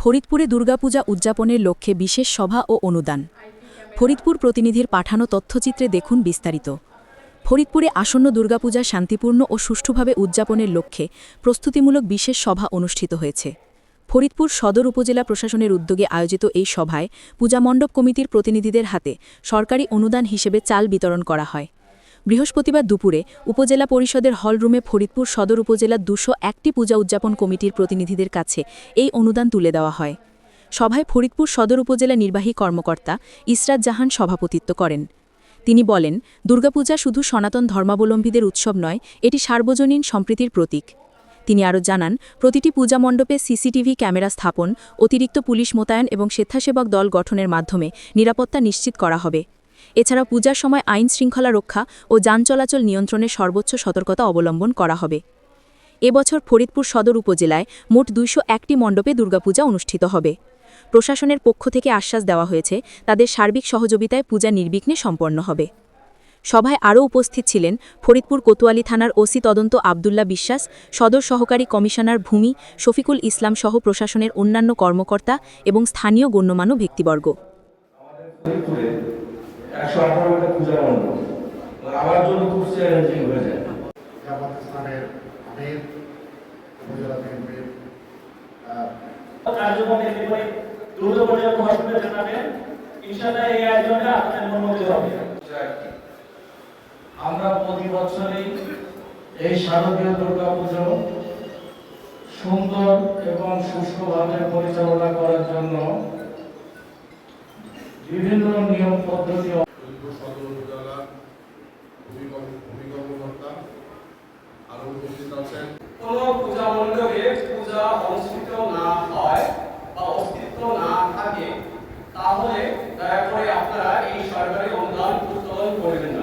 ফরিদপুরে দুর্গাপূজা উদযাপনের লক্ষ্যে বিশেষ সভা ও অনুদান। ফরিদপুর প্রতিনিধির পাঠানো তথ্যচিত্রে দেখুন বিস্তারিত। ফরিদপুরে আসন্ন দুর্গাপূজা শান্তিপূর্ণ ও সুষ্ঠুভাবে উদযাপনের লক্ষ্যে প্রস্তুতিমূলক বিশেষ সভা অনুষ্ঠিত হয়েছে। ফরিদপুর সদর উপজেলা প্রশাসনের উদ্যোগে আয়োজিত এই সভায় পূজা মণ্ডপ কমিটির প্রতিনিধিদের হাতে সরকারি অনুদান হিসেবে চাল বিতরণ করা হয়। বৃহস্পতিবার দুপুরে উপজেলা পরিষদের হলরুমে ফরিদপুর সদর উপজেলার দুশো একটি পূজা উদযাপন কমিটির প্রতিনিধিদের কাছে এই অনুদান তুলে দেওয়া হয়। সভায় ফরিদপুর সদর উপজেলা নির্বাহী কর্মকর্তা ইসরাত জাহান সভাপতিত্ব করেন। তিনি বলেন, দুর্গাপূজা শুধু সনাতন ধর্মাবলম্বীদের উৎসব নয়, এটি সার্বজনীন সম্প্রীতির প্রতীক। তিনি আরও জানান, প্রতিটি পূজা মণ্ডপে সিসিটিভি ক্যামেরা স্থাপন, অতিরিক্ত পুলিশ মোতায়েন এবং স্বেচ্ছাসেবক দল গঠনের মাধ্যমে নিরাপত্তা নিশ্চিত করা হবে। এছাড়া পূজার সময় আইন শৃঙ্খলা রক্ষা ও যান চলাচল নিয়ন্ত্রণে সর্বোচ্চ সতর্কতা অবলম্বন করা হবে। এবছর ফরিদপুর সদর উপজেলায় মোট দুইশো একটি মণ্ডপে দুর্গাপূজা অনুষ্ঠিত হবে। প্রশাসনের পক্ষ থেকে আশ্বাস দেওয়া হয়েছে, তাদের সার্বিক সহযোগিতায় পূজা নির্বিঘ্নে সম্পন্ন হবে। সভায় আরও উপস্থিত ছিলেন ফরিদপুর কোতোয়ালি থানার ওসি তদন্ত আবদুল্লা বিশ্বাস, সদর সহকারী কমিশনার ভূমি, শফিকুল ইসলাম সহ প্রশাসনের অন্যান্য কর্মকর্তা এবং স্থানীয় গণ্যমান্য ব্যক্তিবর্গ। একশো আঠারোটা পূজা মণ্ডপ। আমার জন্য খুব চ্যালেঞ্জিং হয়ে যায়। জামাত ইসলামের আমির উপজেলা বিএনপির কার্যক্রমের বিপরীত দ্রুত পর্যায়ে প্রশাসনে জানাবেন ইনশাআল্লাহ এই আয়োজনে আপনাদের অনুমতি হবে। আমরা প্রতি বছরই এই শারদীয় দুর্গা পুজো সুন্দর এবং সুষ্ঠুভাবে পরিচালনা করার জন্য বিভিন্ন নিয়ম, পদ্ধতি কোনো পূজা মণ্ডপে পূজা অনুষ্ঠিত না হয় বা অস্তিত্ব না থাকে, তাহলে দয়া করে আপনারা এই সরকারি অনুদান উত্তোলন করবেন না